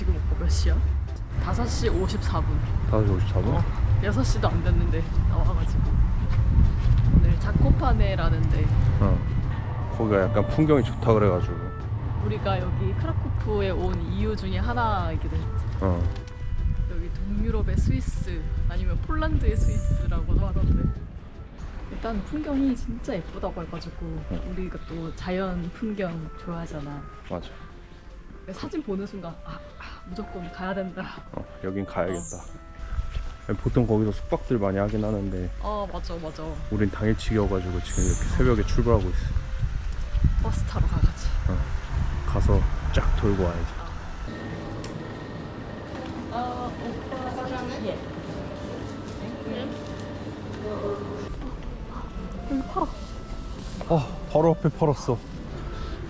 지금 오빠 몇 시야? 5시 54분 5시 54분? 어, 6시도 안 됐는데 나와가지고 오늘 자코파네라는데 어. 거기가 약간 풍경이 좋다 그래가지고 우리가 여기 크라쿠프에 온 이유 중에 하나이기도 했지 어. 여기 동유럽의 스위스 아니면 폴란드의 스위스라고도 하던데 일단 풍경이 진짜 예쁘다고 해가지고 우리가 또 자연 풍경 좋아하잖아 맞아 사진 보는 순간 아, 아, 무조건 가야 된다. 어, 여긴 가야겠다. 보통 거기서 숙박들 많이 하긴 하는데 어 맞아 맞아. 우린 당일치기여가지고 지금 이렇게 새벽에 출발하고 있어. 버스 타러 가가지. 가서 쫙 돌고 와야지. 아. 오빠 예. 여기 팔아. 아 바로 앞에 팔았어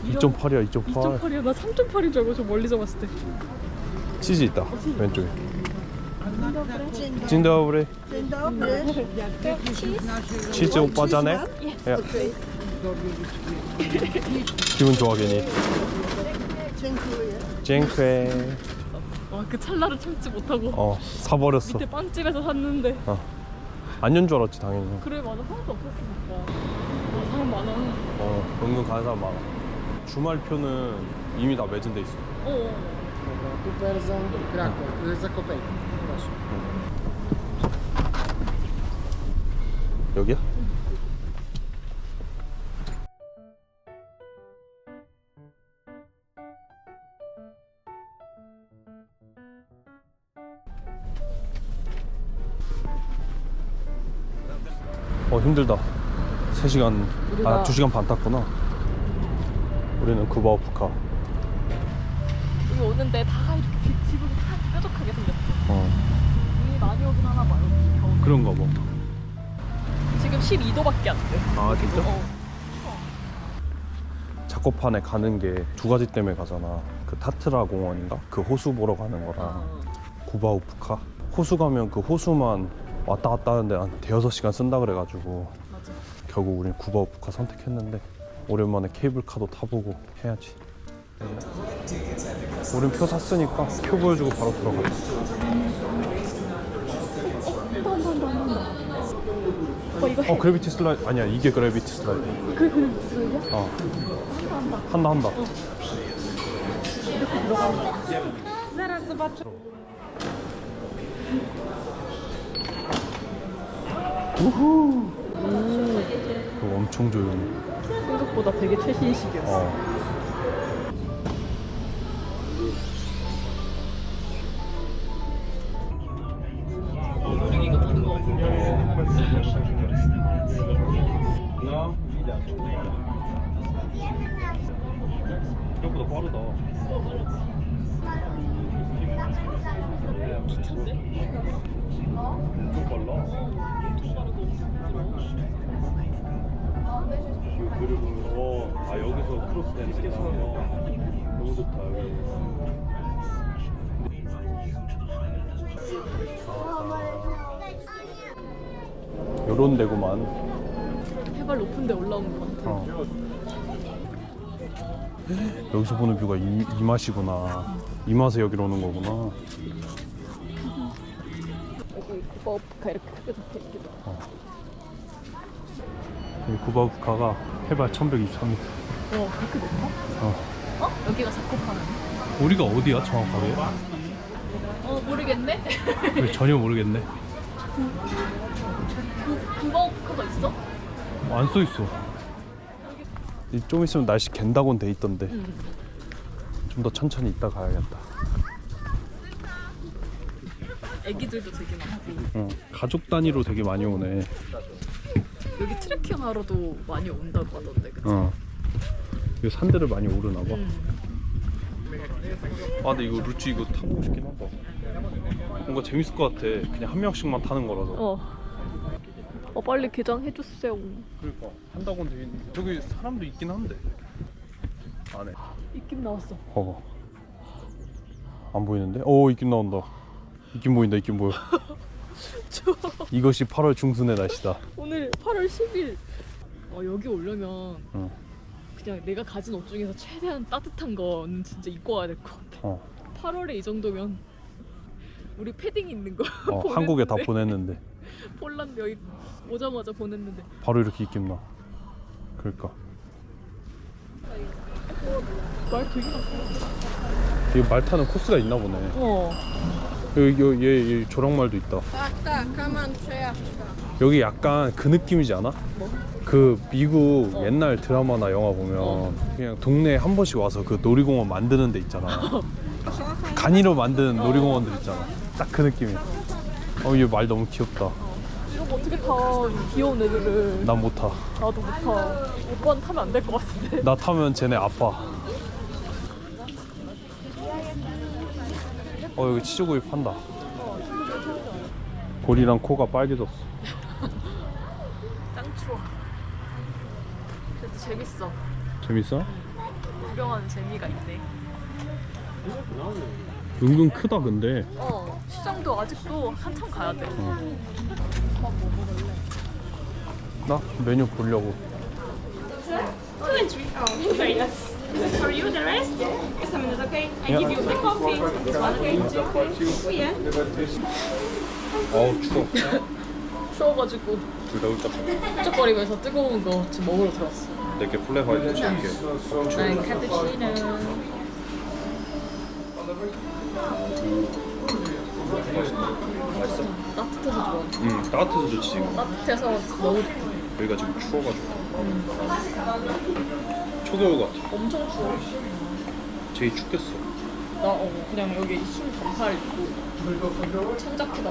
2.8이야 2.8 2.8이야. 나 3.8인 줄 알고 저 멀리서 봤을 때. 치즈 있다 왼쪽에. 진더브레. 치즈 오빠 자네? 야. 기분 좋아 괜히. 쨍쾌 와그 찰나를 참지 못하고. 어 사버렸어. 밑에 빵집에서 샀는데. 안연 줄 알았지 당연히. 그래 맞아. 하나도 없었으니까. 와 사람 많아. 어 은근 가는 사람 많아 주말표는 이미 다 매진돼 있어 어 Tu Perzą, Kraków, Zakopejki. Proszę. 여기야? 어 힘들다 3시간 아 우리가- 2시간 반 탔구나 우리는 쿠바오프카 여기 오는데 다 이렇게 비- 집으로 다 뾰족하게 생겼어. 어. 눈이 많이 오긴 하나 봐요 겨울 그런가 봐. 지금 12도밖에 안돼. 아, 진짜? 어. 자코판에 가는 게 두 가지 때문에 가잖아. 그 타트라 공원인가? 그 호수 보러 가는 거랑 어. 구바우프카 호수 가면 그 호수만 왔다 갔다 하는데 한 대여섯 시간 쓴다 그래가지고 맞아. 결국 우린 구바우프카 선택했는데 오랜만에 케이블카도 타보고 해야지. 우린 표 샀으니까 표 보여주고 바로 들어가 한다 한다 한다 한다 오빠 이거 해. 어 그래비티 슬라이드. 아니야 이게 그래비티 슬라이드. 그래 그래 무슨 어. 한다 한다. 우후 이거 엄청 조용해 생각보다 되게 최신식이었어 어. 요런 데구만. 해발 높은 데 올라오는 거 같아 어. 여기서 보는 뷰가 이, 이 맛이구나. 이 맛에 여기로 오는 거구나. 여기 구바오프카 이렇게 크게 적혀 있기도 이 구바부카가 해발 1123m. 어 그렇게 높아? 어. 어? 여기가 자코파네 우리가 어디야 정확하게? 어 모르겠네 왜 전혀 모르겠네. 구, 구바오프카가 있어? 안 써 있어. 이 좀 있으면 날씨 갠다고는 돼 있던데. 응좀더 천천히 있다 가야겠다. 애기들도 되게 많고 어, 가족 단위로 되게 많이 오네. 여기 트레킹 하러도 많이 온다고 하던데 그치? 어. 이 산들을 많이 오르나 봐. 응. 아 근데 이거 루치 이거 타보고 싶긴 하다. 뭔가 재밌을 것 같아. 그냥 한 명씩만 타는 거라서. 어. 어 빨리 개장해 주세요 그러니까 한다고는 돼 있는데 저기 사람도 있긴 한데. 안에. 입김 나왔어 어. 안 보이는데? 오 있긴 나온다. 있긴 보인다. 있긴 보여. 좋아 이것이 8월 중순의 날씨다. 오늘 8월 10일 어, 여기 오려면 응. 그냥 내가 가진 옷 중에서 최대한 따뜻한 건 진짜 입고 와야 될 것 같아 어. 8월에 이 정도면 우리 패딩 있는 거 어, 한국에 다 보냈는데. 폴란드 여기 오자마자 보냈는데. 바로 이렇게 입겠나. 그러니까? 말 되게 많다. 이거 말 타는 코스가 있나 보네. 어. 여기 여기 얘, 얘 조랑말도 있다. 여기 약간 그 느낌이지 않아? 그 미국 어. 옛날 드라마나 영화 보면 그냥 동네에 한 번씩 와서 그 놀이공원 만드는 데 있잖아. 간이로 만든 놀이공원들 있잖아 딱 그 느낌이야 어얘 말 너무 귀엽다 이런 거 어떻게 타 귀여운 애들을 난 못 타. 나도 못 타. 오빠는 타면 안 될 것 같은데. 나 타면 쟤네 아파. 어 여기 치즈구이 판다. 볼이랑 코가 빨개졌어. 짱 추워. 그래도 재밌어. 재밌어? 구경하는 재미가 있네. 은근 크다 근데. 어, 시장도 아직도 한참 가야 돼. 나 메뉴 보려고. Two and three. Oh, very nice. This is for you, the rest? Just a minute, okay? I Yeah. give you the coffee and this one, okay? Oh, yeah. 어우 추워. 추워가지고 둘다 울다. 쩍거리면서 뜨거운 거 지금 먹으러 들어왔어. 내게 플레 화이트 시킬게. 난 카푸치노. 맛있어? 따뜻해서 좋아. 응 따뜻해서 좋지 지금. 따뜻해서 너무 좋아. 여기가 지금 추워가지고. 초겨울 같아. 엄청 추워. 제일 춥겠어. 나 어, 그냥 여기 흰 반팔 입고 청자켓 다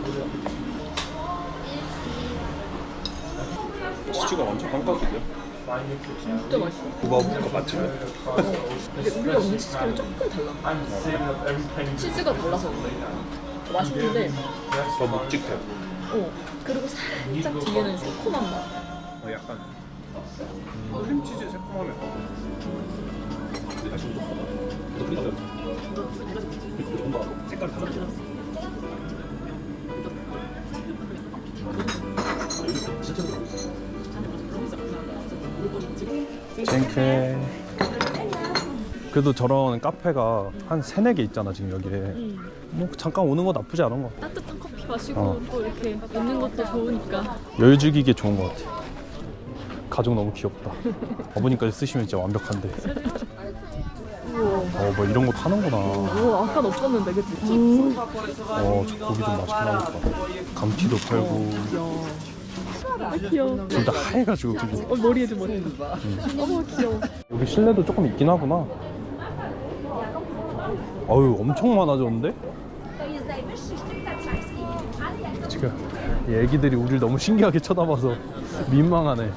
치즈가 완전 한가득이야. 진짜 맛있어. 부바부가 맛집이야. 근데 우리가 먹는 치즈랑 조금 달라. 치즈가 달라서 그래. 맛있는데, 더 묵직해. 어 그리고 살짝 뒤에는 새콤한 맛. 어, 약간 크림치즈 새콤함이 다시 색깔 다르 그래도 저런 카페가 한 세네 개 있잖아 지금 여기에 뭐 잠깐 오는 거 나쁘지 않은 거 같아 따뜻한 커피 마시고 어. 또 이렇게 있는 것도 좋으니까. 여유 즐기기에 좋은 것 같아. 가족 너무 귀엽다. 어머니까지 쓰시면 진짜 완벽한데. 우와. 어, 뭐 이런 거 파는구나. 우와, 아까 없었는데, 그치? 어, 저 고기 좀 맛있게 나오겠다. 감튀도 팔고. 아, 귀여워. 진짜 하얘가지고 그게. 어, 머리에도 머리. 어머, 귀여워. 여기 실내도 조금 있긴 하구나. 어유 엄청 많아졌는데? 지금 이 애기들이 우리를 너무 신기하게 쳐다봐서 민망하네.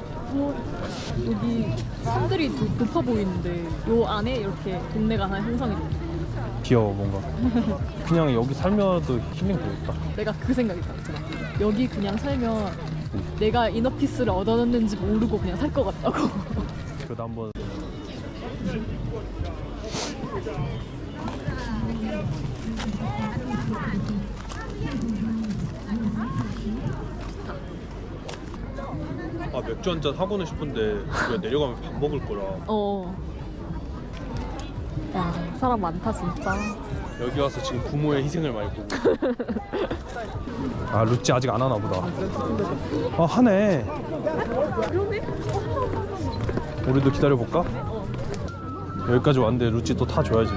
여기 산들이 도- 높아 보이는데 요 안에 이렇게 동네가 하나 형성이 돼. 귀여워 뭔가. 그냥 여기 살면도 힐링 되겠다. 내가 그 생각이 들었잖아. 여기 그냥 살면 내가 이너피스를 얻어놨는지 모르고 그냥 살 것 같다고. 그래도 한번 아 맥주 한 잔 하고는 싶은데 우리가 내려가면 밥 먹을 거라 어. 야, 사람 많다 진짜. 여기 와서 지금 부모의 희생을 많이 보고 아 루찌 아직 안 하나 보다 아 하네 우리도 기다려볼까? 여기까지 왔는데 루찌 또 타줘야지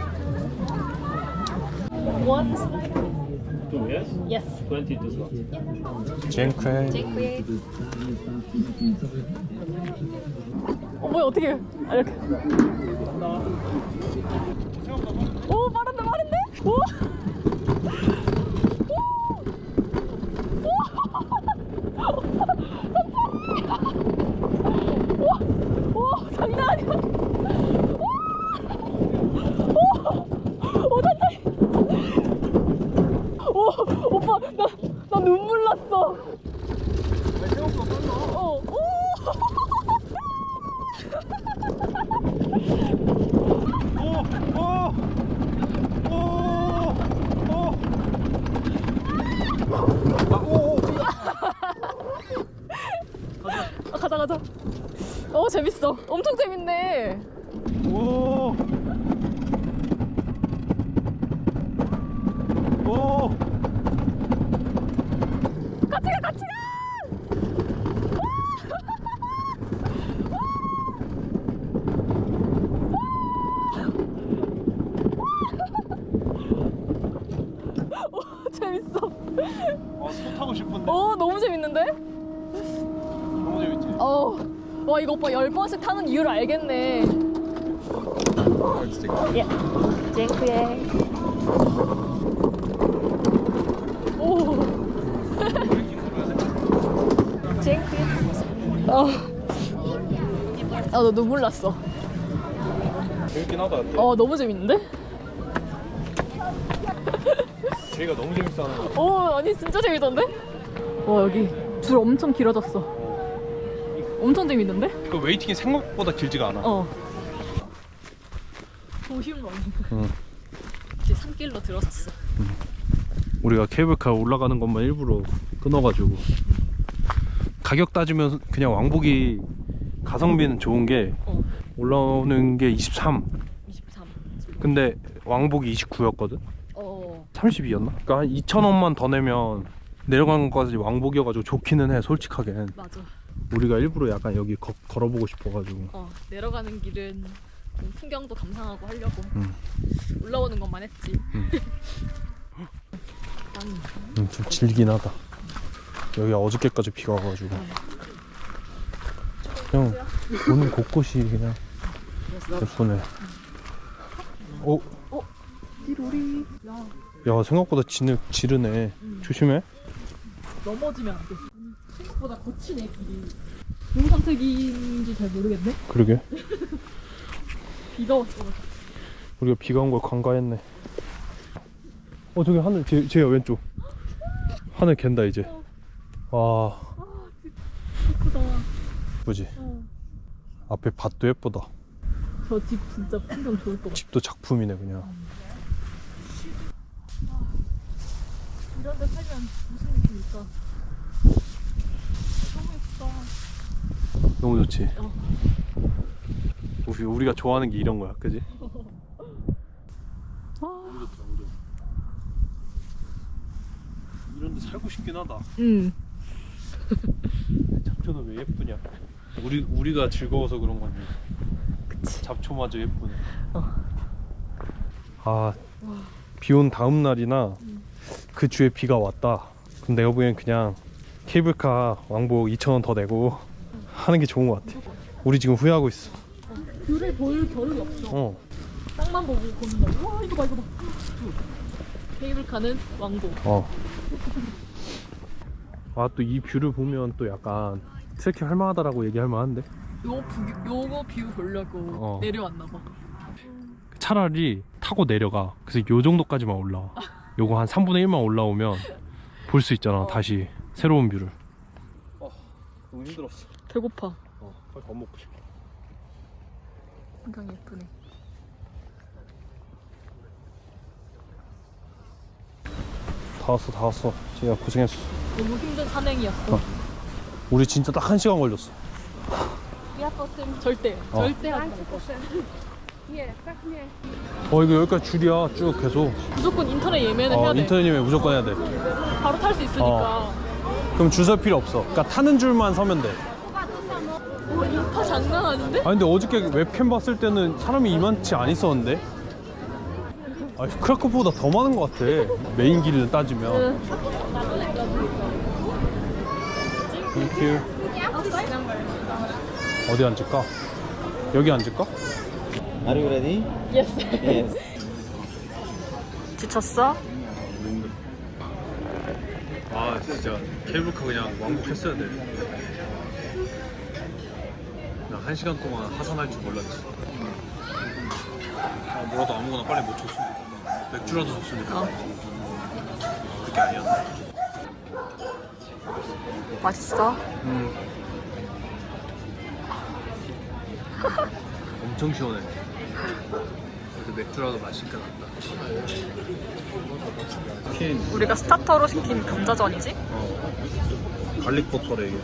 What? Two, yes? Yes. 22 slots. 젠크에 Dziękuję. 어 뭐야 어떻게 아, 이렇게 오 빠른데 빠른데 오 오! 오! 장난 아니야! 오! 오! 천천히! 오! 오빠 나, 나 눈물 났어 어! 오! 아, 가자 가자 어 재밌어. 엄청 재밌네 오! 소 타고 싶은데. 어 너무 재밌는데? 너무 재밌지. 어. 와 이거 오빠 열 번씩 타는 이유를 알겠네. 예. 쟁크예. 오. 쟁크예. 어. 아너 눈물 났어. 재밌긴 하다. 근데. 어 너무 재밌는데? 제이가 너무 재밌어 하는 거. 오 아니 진짜 재밌던데? 와 여기 줄 엄청 길어졌어. 엄청 재밌는데? 그 웨이팅이 생각보다 길지가 않아. 어. 도심로. 응. 이제 산길로 들어섰어. 우리가 케이블카 올라가는 것만 일부러 끊어가지고 가격 따지면 그냥 왕복이 가성비는 좋은 게 어. 올라오는 게 23. 23. 근데 왕복이 29였거든. 어. 32였나? 그러니까 한 2천 원만 더 내면 내려가는 것까지 왕복이어가지고 좋기는 해 솔직하게. 맞아. 우리가 일부러 약간 여기 거- 걸어보고 싶어가지고. 어 내려가는 길은 좀 풍경도 감상하고 하려고 음. 올라오는 것만 했지. 음. 아니 음, 좀 질긴 하다. 여기 어저께까지 비가 와가지고. 그냥 오는 곳곳이 그냥 예쁘네. 어? 띠로리. 야 야 생각보다 지르, 지르네. 조심해. 넘어지면 안 돼. 생각보다 거치네 길이. 좋은 선택인지 잘 모르겠네. 그러게. 비가 왔어. 우리가 비가 온 걸 간과했네. 어 저기 하늘 제, 제야 왼쪽. 하늘 갠다 이제. 와 예쁘다. 예쁘지. 어. 앞에 밭도 예쁘다. 저 집 진짜 풍경 좋을 것 같아. 집도 작품이네 그냥. 이런 데 살면 무슨 느낌일까? 너무 예쁘다. 너무 좋지. 어. 우리 우리가 좋아하는 게 이런 거야, 그지? 아. 이런 데 살고 싶긴 하다. 응. 잡초는 왜 예쁘냐? 우리 우리가 즐거워서 그런 건지. 그치. 잡초마저 예쁘네. 어. 아, 비 온 다음 날이나 그 주에 비가 왔다. 그럼 내가 보기엔 그냥 케이블카 왕복 2,000원 더 내고 하는 게 좋은 것 같아. 우리 지금 후회하고 있어. 뷰를 볼 겨를이 없어. 어. 땅만 보고 거. 와 이거 봐 이거 봐. 케이블카는 왕복. 어. 아, 또 이 뷰를 보면 또 약간 트레킹 할 만하다라고 얘기할 만한데. 요 뷰, 요거 뷰 보려고 어. 내려왔나 봐. 차라리 타고 내려가. 그래서 요 정도까지만 올라와. 요거 한 3분의 1만 올라오면 볼 수 있잖아. 다시 새로운 뷰를. 어, 너무 힘들었어. 배고파. 어, 빨리 밥 먹고 싶어. 풍경 예쁘네. 다 왔어, 다 왔어. 제가 고생했어. 너무 힘든 산행이었어. 어. 우리 진짜 딱 한 시간 걸렸어. 절대 어. 절대 tak nie. 어, 이거 여기까지 줄이야. 쭉 계속. 무조건 인터넷 예매는 해야 어, 돼. 인터넷이면 무조건 해야 돼. 바로 탈 수 있으니까. 어. 그럼 줄 설 필요 없어. 그러니까 타는 줄만 서면 돼. 와 인파 장난 아닌데? 아 근데 어저께 웹캠 봤을 때는 사람이 이만치 안 있었는데? 아 크라크보다 더 많은 것 같아 메인 길을 따지면 땡큐 어디 앉을까? 여기 앉을까? Are you ready? 예스. Yes. 지쳤어? 아 진짜 케이블카 그냥 왕복했어야 돼. 나 한 시간 동안 하산할 줄 몰랐지. 아, 뭐라도 아무거나 빨리 못 줬으니까. 맥주라도 줬으니까. 어. 그게 아니었나? 맛있어? 음. 엄청 시원해. 그래도 맥주라도 낫다. 킨, 우리가 스타터로 시킨 감자전이지? 어. 갈릭 버터래 이게.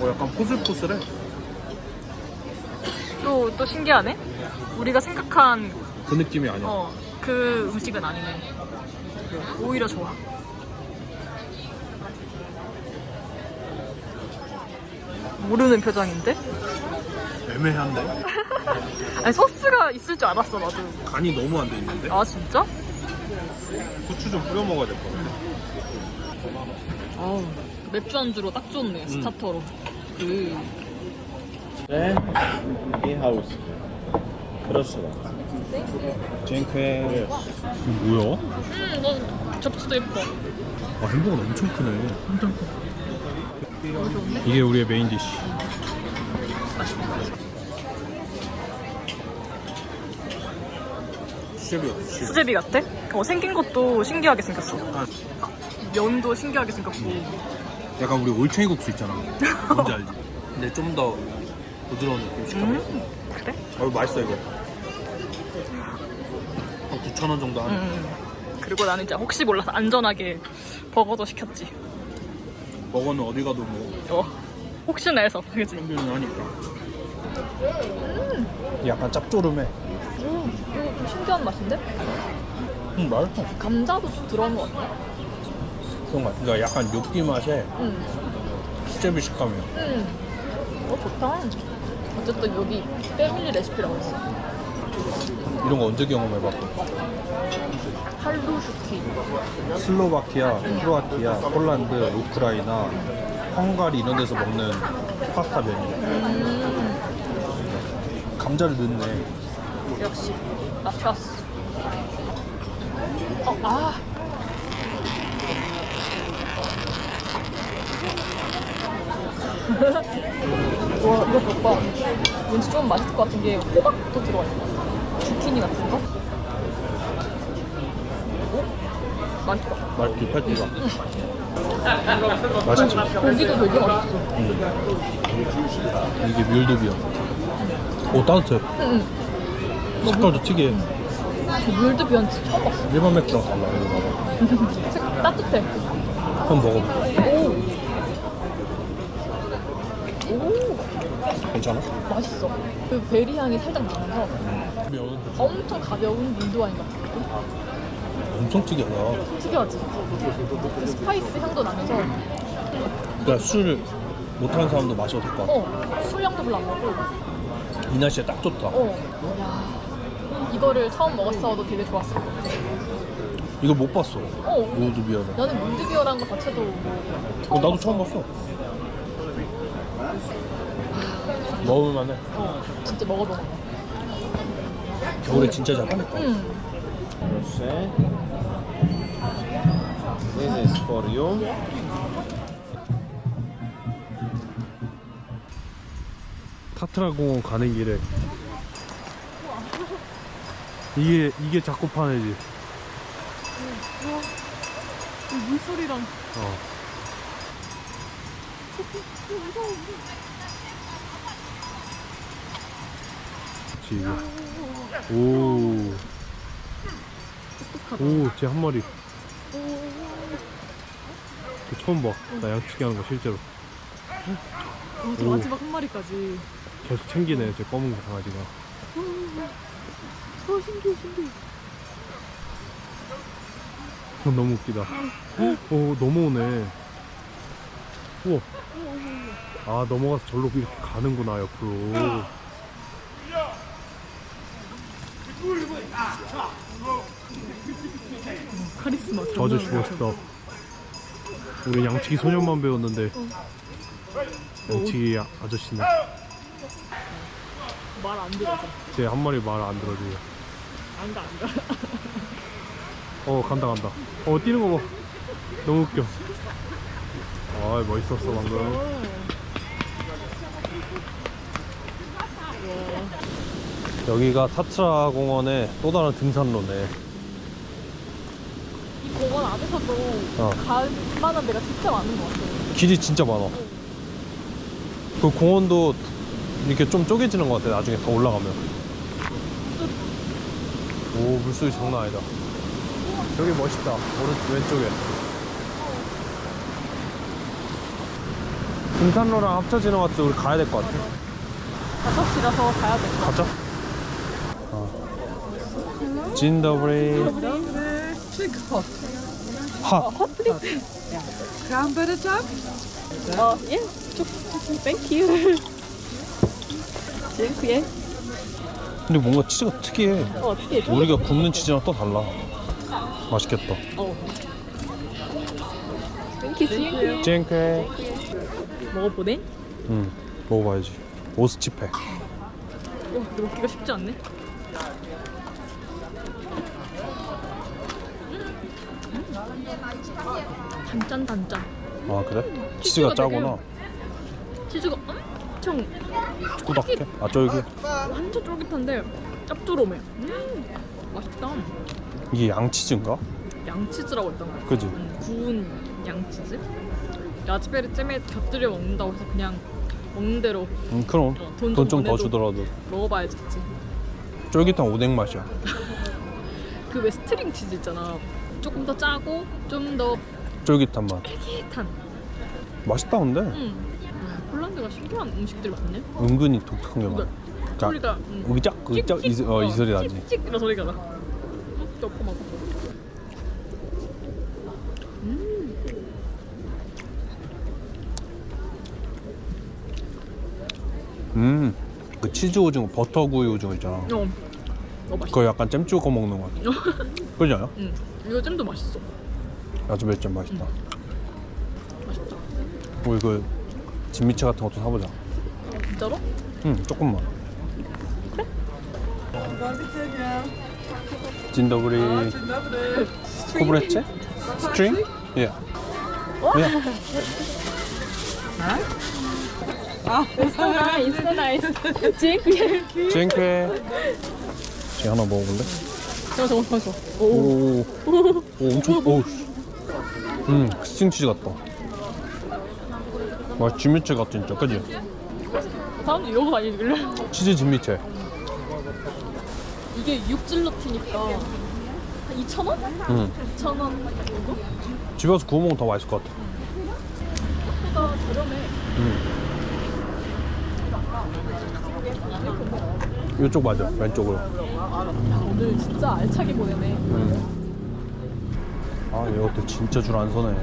어 약간 포슬포슬해. 또, 또 신기하네? 우리가 생각한 그 느낌이 아니야. 어, 그 음식은 아니네. 오히려 좋아. 모르는 표정인데? 애매한데? 아니 소스가 있을 줄 알았어 나도. 간이 너무 안 돼 있는데? 아 진짜? 고추 좀 뿌려 먹어야 될 것 같아. 아우 맥주 안주로 딱 좋네 스타터로. 그 i house. Proszę bardzo. 쟁크. 뭐야? 음, 너 접시도 예뻐. 아 햄버거는 엄청 크네. 엄청 커. 이게 우리의 메인 디쉬. 수제비 같아? 어, 생긴 것도 신기하게 생겼어. 면도 신기하게 생겼고. 약간 우리 올챙이 국수 있잖아. 뭔지 알지? 근데 좀 더 부드러운 느낌 식감이 있어. 그래? 아 이거 맛있어 이거. 한 9천 원 정도 하네. 음. 그리고 나는 이제 혹시 몰라서 안전하게 버거도 시켰지. 버거는 어디 가도 뭐 어. 혹시나 해서, 그지? 평균은 하니까. 약간 짭조름해. 음, 이거 좀 신기한 맛인데? 음 맛있어. 감자도 좀 들어간 것 같아. 그런 거 같아. 그러니까 약간 육기 맛에 음. 수제비 식감이야. 음. 어, 좋다. 어쨌든 여기 패밀리 레시피라고 했어. 이런 거 언제 경험해봤어? 할루슈키. 슬로바키아, 크로아티아, 폴란드, 우크라이나, 헝가리 이런 데서 먹는 파스타 메뉴. 감자를 넣네. 역시 마차스. 어, 아. 와 이거 봐봐. 왠지 좀 맛있을 것 같은 게 호박도 들어가 있어. 주키니 같은 거. 오? 맛있다. 맛있지, 패티가. 맛있지? 고기도 되게 맛있어. 이게 뮬두비야. 오, 따뜻해. 응. 색깔도 특이해. 그 비언치 처음 봤어. 일반 맥주랑 달라, 이거 봐봐. 색 따뜻해. 한번 먹어봐. 오. 오. 괜찮아? 맛있어. 그 베리 향이 살짝 나면서 엄청 가벼운 물드와인 같은 느낌? 엄청 특이하다. 특이하지? 그 스파이스 향도 나면서 그러니까 술 못하는 사람도 마셔도 될 것 같아. 어 술향도 별로 안 나고 이 날씨에 딱 좋다. 어 야, 이거를 처음 먹었어도 되게 좋았을 것 같아 이거 못 봤어. 어 우드비어는. 나는 물드비어라는 거 자체도 뭐 어, 나도 처음 봤어. 먹을 만해. 어, 진짜 먹어보고 겨울에 진짜 잘하니까. 응 Proszę. This is for you. 타트라 공원 가는 길에 이게 이게 작고파네지. 물소리랑 어. 그치, 이거. 오. 오, 쟤 한 마리. 저 처음 봐. 나 양치기 하는 거 실제로. 어, 저 오. 마지막 한 마리까지 계속 챙기네, 제 검은 강아지가. 어 신기해 신기해 어, 너무 웃기다. 오, 넘어오네. 우와. 아, 넘어가서 절로 이렇게 가는구나, 옆으로. 카리스마 저 아저씨 멋있다. 우리 양치기 소년만 배웠는데, 양치기 아- 아저씨네. 말안 들어서 쟤한 마리 말 안 들어줘요. 안가 안가 어, 간다, 간다. 어, 뛰는 거 봐. 너무 웃겨. 아, 멋있었어, 방금. 여기가 타트라 공원의 또 다른 등산로네. 이 공원 안에서도 어. 갈 만한 데가 진짜 많은 것 같아 길이 진짜 많아. 그 공원도 이렇게 좀 쪼개지는 것 같아, 나중에 더 올라가면. 오, 물소리 장난 아니다. 여기 멋있다. 오른 왼쪽에. 등산로랑 합쳐지는 것 같아. 우리 가야 될 것 같아. 5시라서 가야 될 것 같아 가자. 어. 어, 예. 땡큐. 땡큐. 근데 뭔가 치즈가 특이해. 어, 어떻게 해줘? 우리가 굽는 치즈랑 또 달라. 맛있겠다. 어. 땡큐 땡큐. 쨍쾌. 먹어보네. 응, 먹어봐야지. 오스치페. 와, 근데 먹기가 쉽지 않네. 단짠 단짠. 아 그래? 치즈가 치즈가 되게- 짜구나. 치즈가 엄청 꾸덕해? 아 쫄깃. 완전 쫄깃한데 짭조름해. 음, 맛있다. 이게 양치즈인가? 양치즈라고 했던 거야. 그지? 음, 구운 양치즈. 라즈베리 잼에 곁들여 먹는다고 해서 그냥 먹는 대로 응 그럼 어, 돈좀 더 주더라도 먹어봐야지. 쫄깃한 오뎅 맛이야. 그 왜 스트링 치즈 있잖아. 조금 더 짜고 좀 더 쫄깃한 맛. 쫄깃한. 맛있다 근데 음. 아, 폴란드가 신기한 음식들이 많네. 은근히 독특한 게 많아. 그러니까 소리가 음. 의짝 의짝 이, 어, 이 소리 나지. 찍찍 이런 소리가 나. 음, 조그맣고. 음. 그 치즈 오징어, 버터 구이 오징어 있잖아. 어. 어 맛있어. 그거 약간 잼 찍어 먹는 거 같아. 그러지 않아? 응. 이거 잼도 맛있어. 라즈베리 잼 맛있다. 맛있다. 우리 그 진미채 같은 것도 사보자. 진짜로? 응, 조금만. 진더구리 코브레체? 스트링? 예. 예. 나이스 나이스. 찡. 쟁쾌. 쟤 하나 먹어볼래? 잠깐 잠깐 잠깐. 오. 오, 오 엄청, 오. 음, 스팅 치즈 같다. 맛 진미채 같아 진짜, 그지? 사람들 이러고 다니길래. 치즈 진미채. 이게 육질러티니까 한 2,000원? 음, 2,000원 정도? 집에 와서 구워 먹으면 더 맛있을 것 같아. 생각보다 저렴해. 이쪽 맞아, 왼쪽으로. 오늘 진짜 알차게 보내네. 아, 이것도 진짜 줄 안 서네.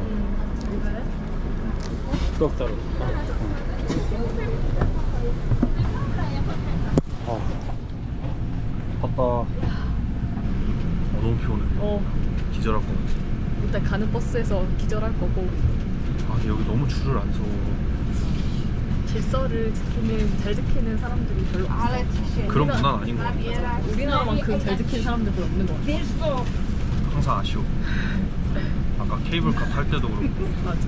떡 따로. 아, 봤다. 어, 너무 피곤해. 어. 기절할 것 같아. 일단 가는 버스에서 기절할 거고 아, 여기 너무 줄을 안 서. 질서를 지키는 잘 지키는 사람들이 별로 없어. 그런 문화는 아닌 것 같아. 우리나라만큼 잘 지키는 사람들 별로 없는 것 같아. 항상 아쉬워. 아까 케이블카 탈 때도 그렇고. 맞아.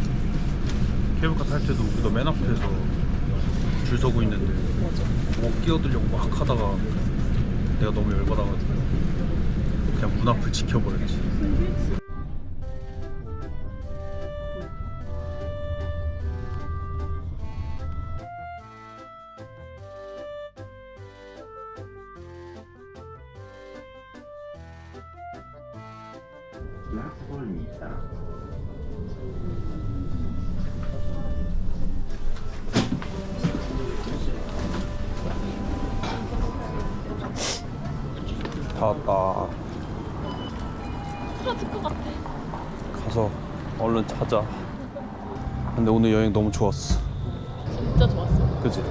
케이블카 탈 때도 우리가 맨 앞에서 줄 서고 있는데 맞아. 뭐 끼어들려고 막 하다가 내가 너무 열받아가지고 그냥 문 앞을 지켜버렸지. 다 왔다. 쓰러질 것 같아. 가서 얼른 자자. 근데 오늘 여행 너무 좋았어. 진짜 좋았어. 그지?